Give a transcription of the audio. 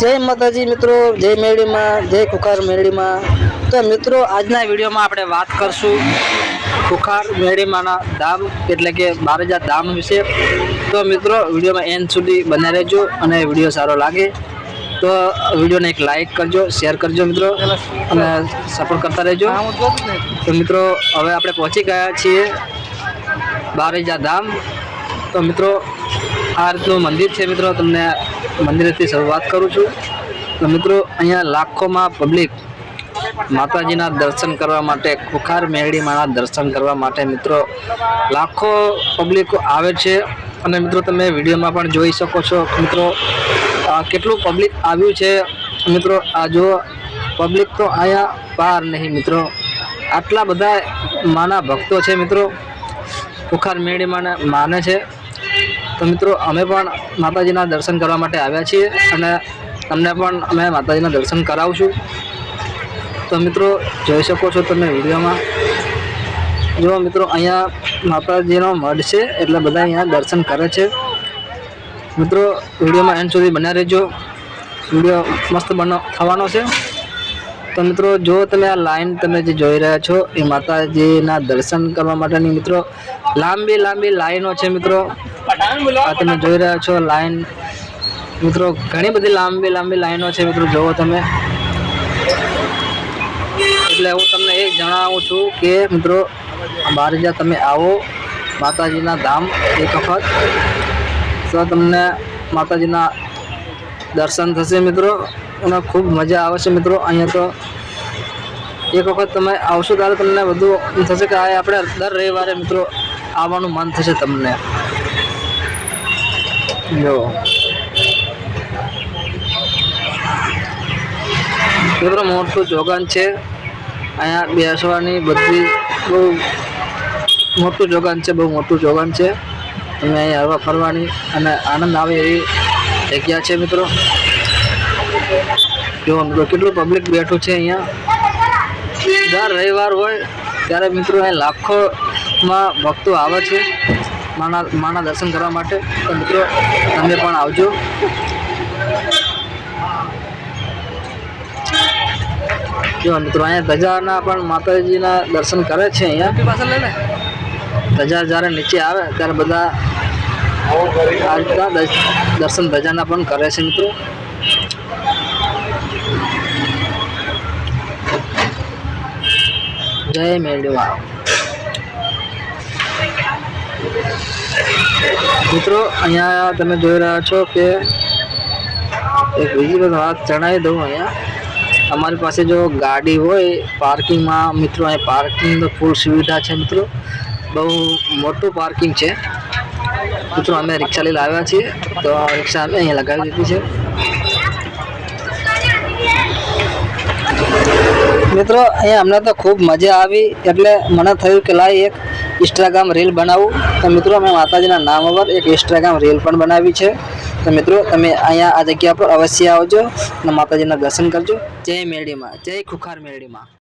જય માતાજી મિત્રો, જય મેળીમાં, જય કુખાર મેળીમાં. તો મિત્રો, આજના વિડીયોમાં આપણે વાત કરશું કુખાર મેળીમાંના ધામ, એટલે કે બારેજા ધામ વિશે. તો મિત્રો, વિડીયોમાં એન્ડ સુધી બને રહેજો અને વીડિયો સારો લાગે તો વિડીયોને એક લાઈક કરજો, શેર કરજો મિત્રો, અને સપોર્ટ કરતા રહેજો. તો મિત્રો, હવે આપણે પહોંચી ગયા છીએ બારેજા ધામ. તો મિત્રો, આ રીતનું મંદિર છે મિત્રો, તમને મંદિરેથી શરૂઆત કરું છું. તો મિત્રો, અહીંયા લાખોમાં પબ્લિક માતાજીના દર્શન કરવા માટે, ખુખાર મેરડીમાંના દર્શન કરવા માટે મિત્રો, લાખો પબ્લિક આવે છે. અને મિત્રો, તમે વિડીયોમાં પણ જોઈ શકો છો. મિત્રો કેટલું પબ્લિક આવ્યું છે. મિત્રો, આ જો પબ્લિક તો અહીંયા પાર નહીં મિત્રો. આટલા બધા માના ભક્તો છે મિત્રો. ખુખાર મેળી માને માને છે. તો મિત્રો, અમે પણ માતાજીના દર્શન કરવા માટે આવ્યા છીએ અને તમને પણ અમે માતાજીના દર્શન કરાવશું. તો મિત્રો, જોઈ શકો છો તમે વિડીયોમાં. જો મિત્રો, અહીંયા માતાજીનો મઢ છે, એટલે બધા અહીંયા દર્શન કરે છે. મિત્રો, વિડીયોમાં એન્ડ સુધી બન્યા રહેજો. વીડિયો મસ્ત બનો, થવાનો છે. તો મિત્રો, જો તમે આ લાઈન તમે જે જોઈ રહ્યા છો, એ માતાજીના દર્શન કરવા માટેની મિત્રો, લાંબી લાંબી લાઈનો છે મિત્રો. આ તમે જોઈ રહ્યા છો લાઈન મિત્રો, ઘણી બધી લાંબી લાંબી લાઈનો છે મિત્રો, જોવો તમે. એટલે હું તમને એ જણાવું છું કે મિત્રો, બહાર જ્યાં તમે આવો, માતાજીના ધામ એક વખત, તો તમને માતાજીના દર્શન થશે મિત્રો. અને ખૂબ મજા આવે છે મિત્રો. અહીંયા તો એક વખત તમે આવશો ત્યારે તમને બધું થશે કે આ આપણે દર રવિવારે મિત્રો આવવાનું મન થશે તમને. જો. મિત્રો મોટું જોગાન છે. અહીંયા બેસવાની બધી બહુ મોટું જોગાન છે, બહુ મોટું જોગાન છે. તમે અહીંયા હરવા ફરવાની અને આનંદ આવે એવી જગ્યા છે મિત્રો. જો મિત્રો કેટલું પબ્લિક બેઠું છે અહીંયા. દર રવિવાર હોય ત્યારે મિત્રો અહીં લાખોમાં ભક્તો આવે છે માના માના દર્શન કરવા માટે. તો મિત્રો તમે પણ આવજો. જો મિત્રો અહીંયા ધજાના પણ માતાજીના દર્શન કરે છે અહીંયા. ધજા જ્યારે નીચે આવે ત્યારે બધા દર્શન ધજાના પણ કરે છે મિત્રો. જય મેળવા મિત્રો, અહીંયા તમે જોઈ રહ્યા છો કે એક બીજી વાત જણાવી દઉં અહીંયા. અમારી પાસે જો ગાડી હોય, પાર્કિંગમાં, મિત્રો, અહીંયા પાર્કિંગ ફૂલ સુવિધા છે, મિત્રો. બહુ મોટું પાર્કિંગ છે. મિત્રો, અમે રિક્ષા લઈને આવ્યા છીએ, તો રિક્ષા અમે અહીંયા લગાવી દીધી છે. મિત્રો, અહીંયા અમને તો ખૂબ મજા આવી એટલે મને થયું કે લાઈ એક ઇન્સ્ટાગ્રામ રીલ બનાવું. તો મિત્રો અમે માતાજીના નામ પર એક ઇન્સ્ટાગ્રામ રીલ પણ બનાવી છે. તો મિત્રો, તમે અહીંયા આ જગ્યા પર અવશ્ય આવજો અને માતાજીના દર્શન કરજો. જય મેળીમાં જય ખુખાર મેરડીમાં.